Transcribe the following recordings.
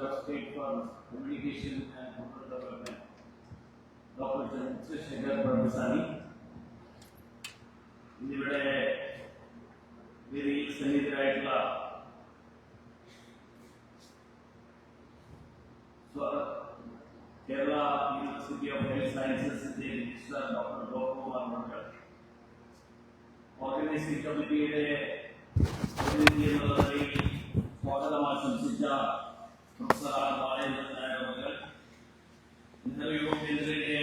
State for Communication and Rural Development, Dr. Chandrasekhar പ്രഭുസാനി ഇന്നിവിടെ വേദിയിൽ സന്നിഹിതരായിട്ടുള്ള സ്വ- Kerala university of health സയൻസസിന്റെ registrar doctor Gopakumar Mandal organising കമ്മിറ്റിയുടെ പ്രതിനിധി എന്നുള്ള നിലയിൽ സ്വാഗതം ആശംസിച്ച പ്രൊഫസർ ആർ ബാലേന്ദ്രൻ നായർ അവർ ഇന്റർവ്യൂ കേന്ദ്രയുടെ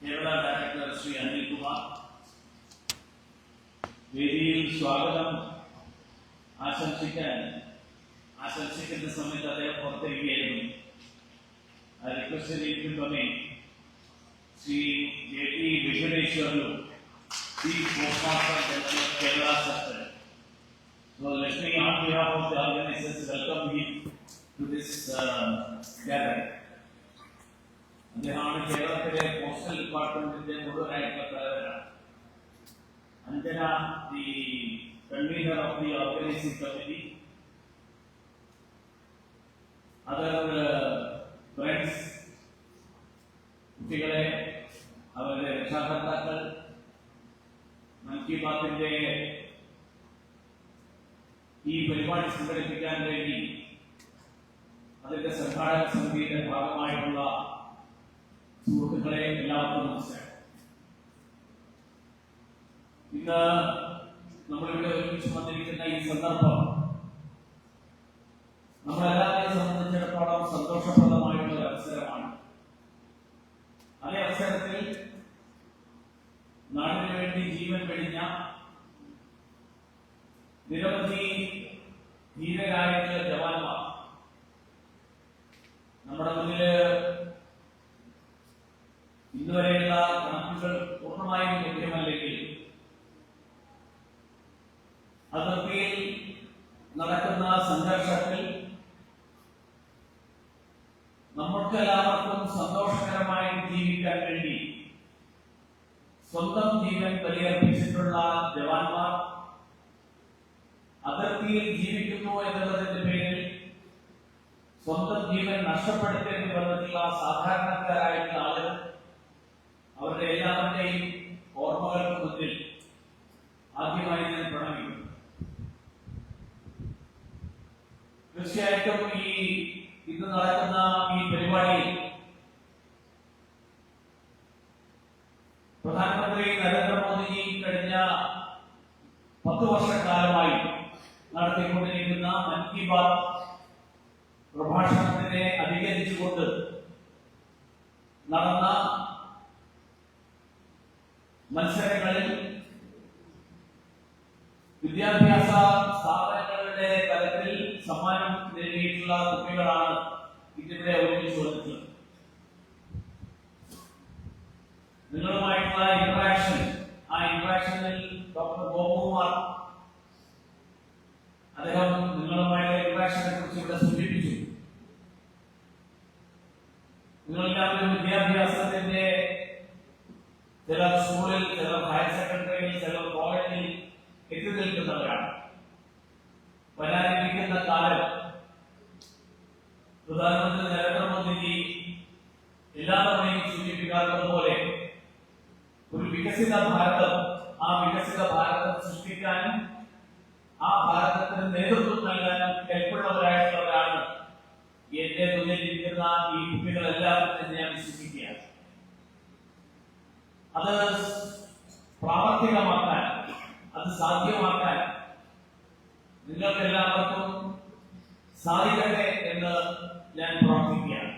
കേരള ഡയറക്ടർ ശ്രീ അനിൽകുമാർ വേദിയിൽ സ്വാഗതം ആശംസിക്കാൻ ആശംസിക്കുന്ന സമയത്ത് അദ്ദേഹം പുറത്തിരിക്കുകയായിരുന്നു I requested him to come in. Shri J T Venkateswarlu Chief Postmaster So let me on behalf of the organizers welcome him to this uh, gathering. അദ്ദേഹമാണ് കേരളത്തിലെ പോസ്റ്റൽ ഡിപ്പാർട്ട്മെന്റിന്റെ മുഴുവനായിട്ടുള്ള തലവനാണ് Anjana the convener of the organising committee other friends കുട്ടികളെ അവരുടെ രക്ഷാകർത്താക്കൾ മൻ കി ബാത്തിന്റെ ഈ പരിപാടി സംഘടിപ്പിക്കാൻ വേണ്ടി അതിന്റെ സംഘാടക സമിതിയുടെ ഭാഗമായിട്ടുള്ള സുഹൃത്തുക്കളെ എല്ലാവർക്കും നമസ്കാരം. ഇന്ന് നമ്മളിവിടെ ഒരുമിച്ച് വന്നിരിക്കുന്ന ഈ സന്ദർഭം നമ്മളെല്ലാവരെയും സംബന്ധിച്ചിടത്തോളം സന്തോഷപ്രദമായിട്ടുള്ള ഒരു അവസരമാണ് അതേ അവസരത്തിൽ നാടിനു വേണ്ടി ജീവൻ വെടിഞ്ഞ നിരവധി ധീരരായിട്ടുള്ള ജവാന്മാർ നമ്മുടെ മുന്നിൽ ഇന്നുവരെയുള്ള കണക്കുകൾ പൂർണമായും ലഭ്യമല്ലെങ്കിൽ അതിർത്തിയിൽ നടക്കുന്ന സംഘർഷത്തിൽ നമുക്കെല്ലാവർക്കും സന്തോഷകരമായി ജീവിക്കാൻ വേണ്ടി സ്വന്തം ജീവൻ ബലിയർപ്പിച്ചിട്ടുള്ള ജവാന്മാർ അതിർത്തിയിൽ ജീവിക്കുന്നു എന്നുള്ളതിന്റെ പേരിൽ സ്വന്തം ജീവൻ നഷ്ടപ്പെടുത്തേണ്ടി വന്നിട്ടുള്ള സാധാരണക്കാരായിട്ടുള്ള ആളുകൾ അവരുടെ എല്ലാവരുടെയും ഓർമ്മകൾക്ക് മുന്നിൽ ആദ്യമായി ഞാൻ പ്രണമിക്കുന്നു. തീർച്ചയായിട്ടും ഈ ഇന്ന് നടക്കുന്ന ഈ പരിപാടിയിൽ പ്രധാനമന്ത്രി നരേന്ദ്രമോദിജി കഴിഞ്ഞ പത്ത് വർഷക്കാലമായി നടത്തിക്കൊണ്ടിരിക്കുന്ന മൻ കി ബാത് പ്രഭാഷണത്തിനെ അധികരിച്ചുകൊണ്ട് നടന്ന മത്സരങ്ങളിൽ വിദ്യാഭ്യാസ സ്ഥാപനങ്ങളുടെ തലത്തിൽ സമ്മാനം നേടിയിട്ടുള്ള കുട്ടികളാണ് ഇതിവിടെ ഒരുമിച്ച് വന്നിട്ടുള്ളത് നിങ്ങളുമായിട്ടുള്ള ഇന്ററാക്ഷൻ ആ ഇന്ററാക്ഷനിൽ ഡോക്ടർ ഗോപകുമാർ അദ്ദേഹം നിങ്ങളുമായിട്ടുള്ള ഇന്ററാക്ഷനെ കുറിച്ച് ഇവിടെ സൂചിപ്പിച്ചു നിങ്ങളെല്ലാവരും വിദ്യാഭ്യാസത്തിന്റെ ചില സ്കൂളിൽ ചില ഹയർ സെക്കൻഡറിയിൽ ചില കോളേജിൽ എത്തി നിൽക്കുന്നവരാണ് വരാനിരിക്കുന്ന കാലം പ്രധാനമന്ത്രി നരേന്ദ്രമോദിജി എല്ലാ തവണയും സൂചിപ്പിക്കാറുള്ളത് പോലെ ഒരു വികസിത ഭാരതം ആ വികസിത ഭാരതം സൃഷ്ടിക്കാനും ആ ഭാരതത്തിന് നേതൃത്വം നൽകാനും കെൽപ്പുള്ളവരായിട്ടുള്ളവരാണ് എന്റെ മുന്നിൽ ഇരിക്കുന്ന ഈ കുട്ടികളെല്ലാവരും തന്നെ ഞാൻ വിശ്വസിക്കുകയാണ്. അത് പ്രാവർത്തികമാക്കാൻ അത് സാധ്യമാക്കാൻ നിങ്ങൾക്ക് എല്ലാവർക്കും സാധിക്കട്ടെ എന്ന് ഞാൻ പ്രാർത്ഥിക്കുകയാണ്.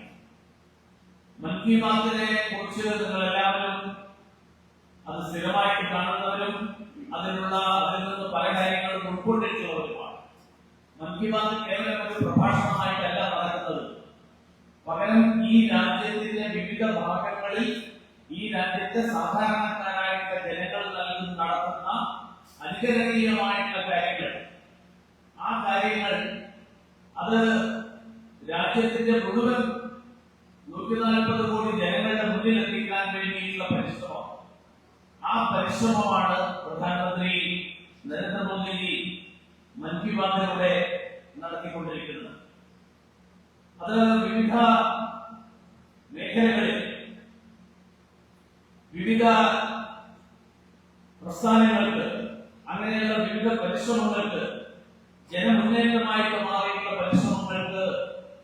മൻ കി ബാത്തിനെ കുറിച്ച് നിങ്ങൾ എല്ലാവരും അത് സ്ഥിരമായിട്ട് കാണുന്നവരും അതിനുള്ള അതിൽ നിന്ന് പല കാര്യങ്ങളും ഉൾക്കൊണ്ടിട്ടുള്ളവരുമാണ് മൻ കി ബാത്ത് കേവലം ഒരു പ്രഭാഷണമായിട്ടല്ല നടക്കുന്നത് പകരം ഈ രാജ്യത്തിന്റെ വിവിധ ഭാഗങ്ങളിൽ ഈ രാജ്യത്തെ സാധാരണക്കാരായിട്ടുള്ള ജനങ്ങൾ നൽകുന്ന നടത്തുന്ന അനുകരണീയമായിട്ടുള്ള കാര്യങ്ങൾ. ആ കാര്യങ്ങൾ അത് രാജ്യത്തിന്റെ മുഴുവൻ നൂറ്റി നാൽപ്പത് കോടി ജനങ്ങളുടെ മുന്നിൽ എത്തിക്കാൻ വേണ്ടിയിട്ടുള്ള പരിശ്രമം. ആ പരിശ്രമമാണ് പ്രധാനമന്ത്രി നരേന്ദ്രമോദിജി മൻ കി ബാത്തിലൂടെ നടത്തിക്കൊണ്ടിരിക്കുന്നത്. അത് വിവിധ മേഖലകളിൽ വിവിധ പ്രസ്ഥാനങ്ങൾക്ക് അങ്ങനെയുള്ള വിവിധ പരിശ്രമങ്ങൾക്ക്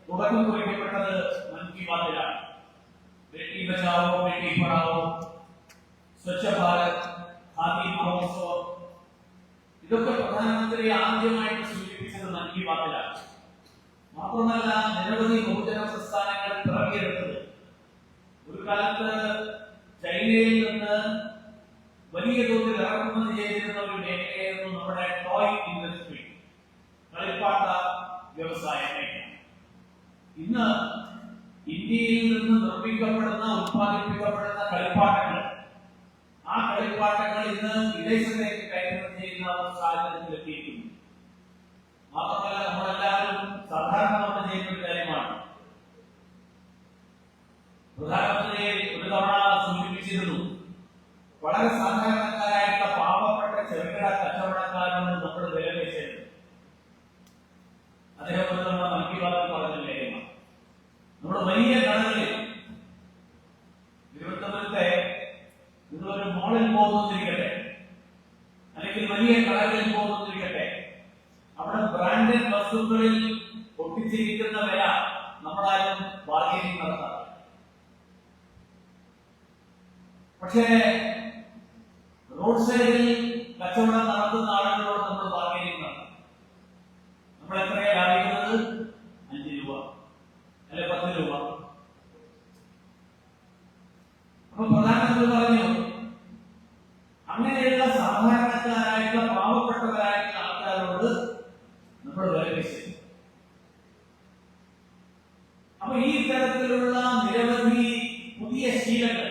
തുടക്കം കുറിക്കപ്പെട്ടത് മൻ കി ബാത്തിലാണ്. ബേട്ടി ബച്ചാവോ ബേട്ടി പഠാവോ സ്വച്ഛ ഭാരത് ഖാദി മഹോത്സവം ഇതൊക്കെ പ്രധാനമന്ത്രി ആദ്യമായിട്ട് സൂചിപ്പിച്ചത് മൻ കി ബാത്തിലാണ്. മാത്രമല്ല നിരവധി ബഹുജന പ്രസ്ഥാനങ്ങൾ പിറകിയെടുത്തത് ഒരു കാലത്ത് ചൈനയിൽ നിന്ന് വലിയ തോതിൽ ഇറക്കുമതി ചെയ്തിരുന്ന ഒരു മേഖലയായിരുന്നു നമ്മുടെ ടോയ് ഇൻഡസ്ട്രി കളിപ്പാട്ട വ്യവസായ മേഖല ഇന്ന് ഇന്ത്യയിൽ നിന്ന് നിർമ്മിക്കപ്പെടുന്ന ഉത്പാദിപ്പിക്കപ്പെടുന്ന കളിപ്പാട്ടങ്ങൾ ആ കളിപ്പാട്ടങ്ങൾ ഇന്ന് വിദേശത്തേക്ക് കയറ്റുമതി ചെയ്യുന്ന സാഹചര്യത്തിൽ എത്തിയിട്ടുണ്ട്. മാത്രമല്ല നമ്മളെല്ലാവരും സാധാരണ ചെയ്യുന്ന ഒരു കാര്യമാണ്. പ്രധാനമന്ത്രിയെ ഒരു തവണ സൂചിപ്പിച്ചിരുന്നു വളരെ സാധാരണക്കാരായിട്ടുള്ള പാവപ്പെട്ട ചെറുകിട കച്ചവടക്കാരോട് നമ്മൾ വില പേശരുത് അദ്ദേഹം ഒരു തവണ മൻ കി ബാത്തിൽ പറഞ്ഞ കാര്യമാണ് നമ്മുടെ വലിയ കടകളിൽ തിരുവനന്തപുരത്തെ നിങ്ങളൊരു മോളിൽ പോകുന്നിരിക്കട്ടെ അല്ലെങ്കിൽ വലിയ കടകളിൽ പോകുന്നിരിക്കട്ടെ അവിടെ ബ്രാൻഡഡ് വസ്തുക്കളിൽ ഒട്ടിച്ചിരിക്കുന്ന വില നമ്മളാരും ബാർഗനിങ് നടത്താറ് പക്ഷേ റോഡ് സൈഡിൽ കച്ചവടം നടത്തുന്ന ആളുകളോട് നമ്മൾ ബാർഗനിങ് നടത്തും നമ്മൾ എത്രയാ ലാഭിക്കുന്നത് അഞ്ച് രൂപ അല്ലെ പത്ത് രൂപ അപ്പൊ പ്രധാനമന്ത്രി പറഞ്ഞു അങ്ങനെയുള്ള സാധാരണക്കാരായിട്ടുള്ള പാവപ്പെട്ടവരായിട്ടുള്ള ആൾക്കാരോട് നമ്മൾ വില പേശില്ല അപ്പൊ ഈ തരത്തിലുള്ള നിരവധി പുതിയ ശീലങ്ങൾ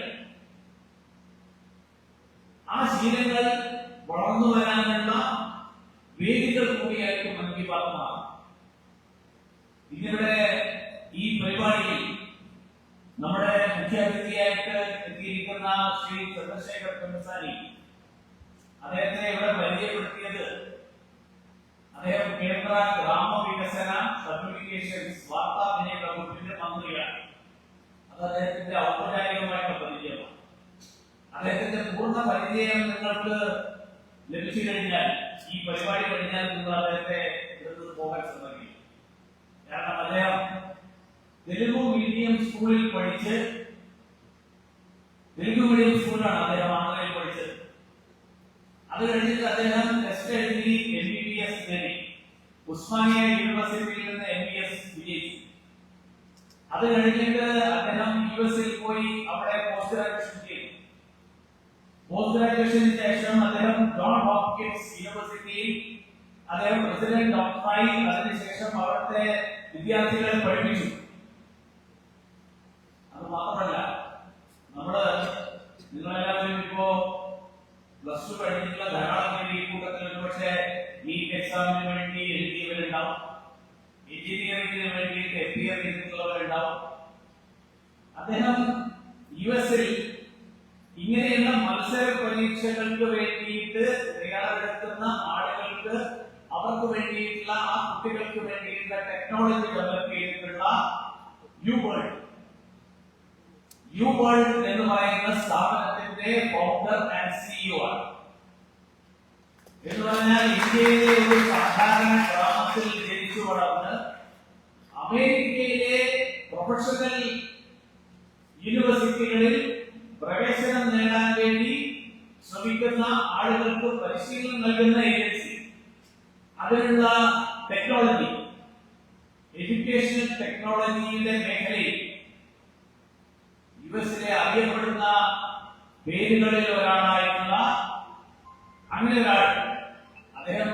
ആ ശീലങ്ങൾ വളർന്നു വരാനുള്ള വേദികൾ കൂടിയായിട്ട് മൻ കി ബാത്ത് മാറും ഇതിവിടെ ഈ പരിപാടിയിൽ നമ്മുടെ മുഖ്യാതിഥിയായിട്ട് എത്തിയിരിക്കുന്ന ശ്രീ ചന്ദ്രശേഖർ പെമ്മസാനി അദ്ദേഹത്തെ ഇവിടെ പരിചയപ്പെടുത്തിയത് അദ്ദേഹം കേന്ദ്ര ഗ്രാമവികസന കമ്മ്യൂണിക്കേഷൻസ് വാർത്താവിനിമയ വകുപ്പിന്റെ മന്ത്രിയാണ്. അത് അദ്ദേഹത്തിന്റെ ഔപചാരികമായിട്ടുള്ള പരിചയമാണ്. അദ്ദേഹത്തിന്റെ പൂർണ പരിചയം നിങ്ങൾക്ക് ലഭിച്ചു കഴിഞ്ഞാൽ ഈ പരിപാടി കഴിഞ്ഞാൽ നിങ്ങൾ അദ്ദേഹത്തെ പോകാൻ ശ്രമിക്കും കാരണം അദ്ദേഹം തെലുഗു മീഡിയം സ്കൂളിൽ പഠിച്ച് തെലുഗു മീഡിയം സ്കൂളിലാണ് അദ്ദേഹം ആന്ധ്രയിൽ പഠിച്ചത് അത് കഴിഞ്ഞിട്ട് അദ്ദേഹം ടെസ്റ്റ് എഴുതി എം ബി ബി എസ് നേടി ഉസ്മാനിയ യൂണിവേഴ്സിറ്റിയിൽ നിന്ന് എം ബി എസ് വിജയിച്ചു അത് കഴിഞ്ഞിട്ട് അദ്ദേഹം യു എസിൽ പോയി അവിടെ പോസ്റ്റ് ഗ്രാജുവേഷൻ ചെയ്തു പോസ്റ്റ് ഗ്രാജുവേഷന് ശേഷം അദ്ദേഹം ജോൺ ഹോപ്കിൻസ് യൂണിവേഴ്സിറ്റിയിൽ അദ്ദേഹം പ്രസിഡന്റ് ഡോക്ടറായി അതിനുശേഷം അവിടുത്തെ വിദ്യാർത്ഥികളെ പഠിപ്പിച്ചു. അത് മാത്രമല്ല നമ്മൾ നിങ്ങളെല്ലാവരും ഇപ്പോ പ്ലസ് ടു കഴിഞ്ഞിട്ടുള്ള ധാരാളം പേര് ഈ കൂട്ടത്തിൽ പക്ഷേ ഈ എക്സാമിന് വേണ്ടി എഴുതിയവരുണ്ടാവും. എഞ്ചിനീയറിംഗിന് വേണ്ടി എപ്പിയർ ചെയ്തിട്ടുള്ളവരുണ്ടാവും. അദ്ദേഹം യു എസിൽ ഇങ്ങനെയുള്ള മത്സര പരീക്ഷകൾക്ക് വേണ്ടിയിട്ട് തയ്യാറെടുക്കുന്ന ആളുകൾക്ക് അവർക്ക് വേണ്ടിയിട്ടുള്ള ആ കുട്ടികൾക്ക് വേണ്ടിയിട്ടുള്ള ടെക്നോളജി ഡെവലപ്പ് ചെയ്തിട്ടുള്ള യു വേൾഡ് യു വേൾഡ് എന്ന് പറയുന്ന സ്ഥാപനത്തിന്റെ ഫൗണ്ടർ ആൻഡ് സിഇഒ ആണ്. എന്ന് പറഞ്ഞാൽ ഇന്ത്യയിലെ ഒരു സാധാരണ ഗ്രാമത്തിൽ ജനിച്ചു വളർന്ന് അമേരിക്കയിലെ പ്രൊഫഷണൽ യൂണിവേഴ്സിറ്റികളിൽ പ്രവേശനം നേടാൻ വേണ്ടി ശ്രമിക്കുന്ന ആളുകൾക്ക് പരിശീലനം നൽകുന്ന ഏജൻസി അതിനുള്ള ടെക്നോളജി എഡ്യൂക്കേഷൻ ടെക്നോളജിയുടെ മേഖലയിൽ യു എസിലെ അറിയപ്പെടുന്ന പേരുകളിൽ ഒരാളായിട്ടുള്ള അങ്ങനെ ഒരാൾ അദ്ദേഹം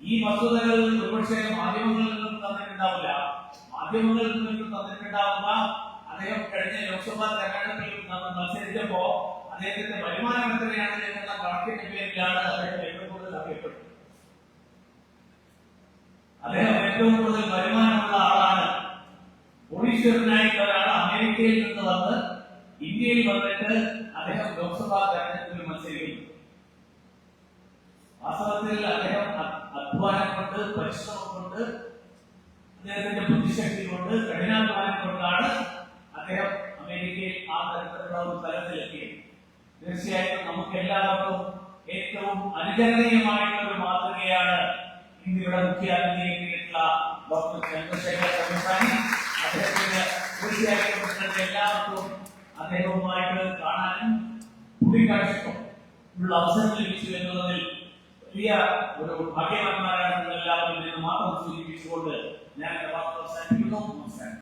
ഈ വസ്തുതകൾ ഒരുപക്ഷെ മാധ്യമങ്ങളിൽ നിന്നും തന്നിട്ടുണ്ടാവില്ല. മാധ്യമങ്ങളിൽ നിന്നും തന്നിട്ടുണ്ടാവുക അദ്ദേഹം കഴിഞ്ഞ ലോക്സഭാ തെരഞ്ഞെടുപ്പിൽ മത്സരിച്ചപ്പോ അദ്ദേഹത്തിന്റെ വരുമാനം എത്രയാണ് എന്നുള്ള കണക്കിന്റെ പേരിലാണ് അദ്ദേഹം ഏറ്റവും കൂടുതൽ അറിയപ്പെട്ടത് അദ്ദേഹം ഏറ്റവും കൂടുതൽ വരുമാനമുള്ള ആളാണ്. കോടീശ്വരനായിട്ടുള്ള ഒരാൾ അമേരിക്കയിൽ നിന്ന് വന്ന് ഇന്ത്യയിൽ വന്നിട്ട് അദ്ദേഹം ലോക്സഭാ തെരഞ്ഞെടുപ്പിൽ മത്സരിക്കുന്നു. വാസ്തവത്തിൽ അദ്ദേഹം അധ്വാനം കൊണ്ട് പരിശ്രമം കൊണ്ട് അദ്ദേഹത്തിന്റെ ബുദ്ധിശക്തി കൊണ്ട് കഠിനാധ്വാനം കൊണ്ടാണ് അദ്ദേഹം അമേരിക്കയിൽ ആ തരത്തിലുള്ള ഒരു തലത്തിലെത്തിയത്. തീർച്ചയായിട്ടും നമുക്ക് എല്ലാവർക്കും ഏറ്റവും അനുകരണീയമായിട്ടുള്ള ഒരു മാതൃകയാണ് ഇന്നത്തെ എല്ലാവർക്കും ഉള്ള അവസരം ലഭിച്ചു എന്നുള്ളതിൽ വലിയ ഒരു ഭാഗ്യവാന്മാരാണ് എല്ലാവരും മാത്രം സൂചിപ്പിച്ചുകൊണ്ട് ഞാൻ അവസാനിക്കുന്നു